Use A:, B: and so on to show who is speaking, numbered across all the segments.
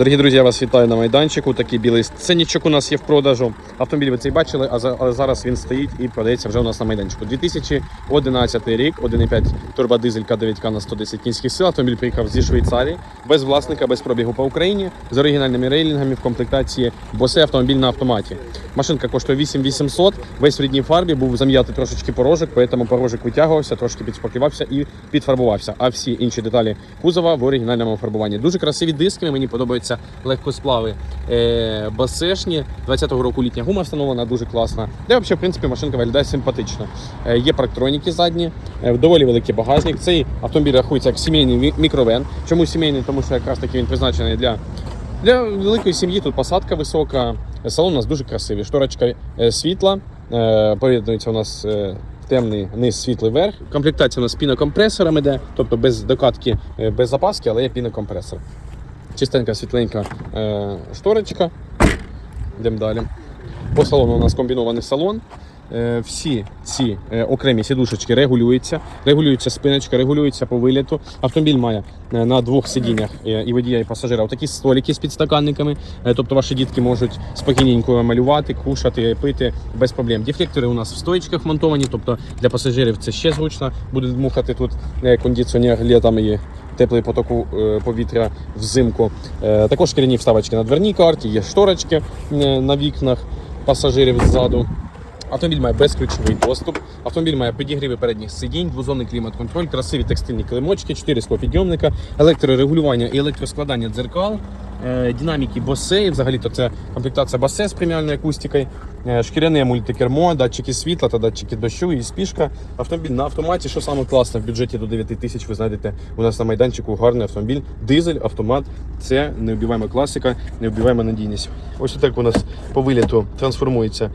A: Дорогі друзі, я вас вітаю на майданчику. Такий білий сценічок у нас є в продажу. Автомобіль ви цей бачили, а зараз він стоїть і продається вже у нас на майданчику. 2011 рік, 1,5 турбодизель К9К на 110 кінських сил. Автомобіль приїхав зі Швейцарії, без власника, без пробігу по Україні, з оригінальними рейлінгами в комплектації Босе автомобіль на автоматі. Машинка коштує 8800, весь в рідній фарбі, був зам'ятий трошечки порожик, тому порожик витягувався, трошки підспоківався і підфарбувався. А всі інші деталі кузова в оригінальному фарбуванні. Дуже красиві диски, мені подобаються легкосплави е, басешні. 20-го року літня гума встановлена, дуже класна. Де взагалі, в принципі, машинка виглядає симпатично. Е, є парктроніки задні, е, доволі великий багажник. Цей автомобіль рахується як сімейний мікровен. Чому сімейний? Тому що якраз таки він призначений для для великої сім'ї тут посадка висока. Салон у нас дуже красивий. Шторочка е, світла. Е, Поєднується у нас е, темний низ, світлий верх. Комплектація у нас з пінокомпресором іде, тобто без докатки, без запаски, але є пінокомпресор. Чистенька світленька е, шторочка. Йдемо далі. По салону у нас комбінований салон. Е, Всі ці е, окремі сідушечки регулюються, регулюється спиночка, регулюється по виліту. Автомобіль має е, на двох сидіннях е, і водія, і пасажира такі столики з підстаканниками. Е, Тобто ваші дітки можуть спокійненько малювати, кушати, пити без проблем. Дефлектори у нас в стоїчках монтовані, тобто для пасажирів це ще зручно. Буде дмухати тут е, кондиціонер літом і теплий потоку е, повітря взимку. Е, Також шкіряні вставочки на дверній карті, є шторочки е, на вікнах пасажирів ззаду. Автомобіль має безключовий доступ. Автомобіль має підігріви передніх сидінь, двозонний клімат-контроль, красиві текстильні килимочки, 4 склопідйомника, електрорегулювання і електроскладання дзеркал, динаміки Bose, взагалі-то це комплектація Bose з преміальною акустикою, е, шкіряне мультикермо, датчики світла та датчики дощу і спішка. Автомобіль на автоматі, що саме класне в бюджеті до 9 тисяч ви знайдете у нас на майданчику гарний автомобіль, дизель, автомат. Це необіваема класика, необіваема надійність. Ось так у нас по виліту трансформується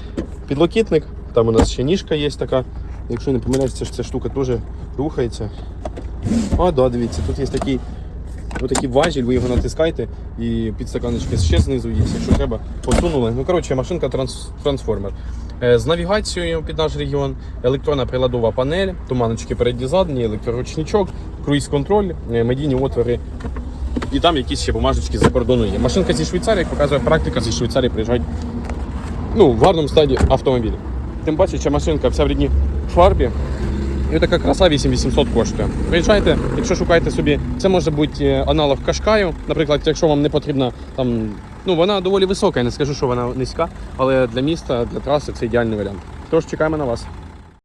A: підлокітник. Там у нас ще ніжка є така. Якщо не помиляюся, ця штука теж рухається. А, да, дивіться, тут є такий, отакий важіль, ви його натискаєте і підстаканочки ще знизу є, якщо треба, посунули. Ну, коротше, машинка транс, трансформер. Е, З навігацією під наш регіон, електронна приладова панель, туманочки передні задні, електроручничок, круїз-контроль, е, медійні отвори. І там якісь ще бумажечки за кордону є. Машинка зі Швейцарії, показує практика, зі Швейцарії приїжджають ну, в гарному стані автомобіль. Тим паче, ця машинка вся в рідній фарбі. І така краса 8800 коштує. Приїжджайте, якщо шукаєте собі, це може бути е, аналог Кашкаю. Наприклад, якщо вам не потрібна там, ну вона доволі висока, я не скажу, що вона низька, але для міста, для траси це ідеальний варіант. Тож чекаємо на вас.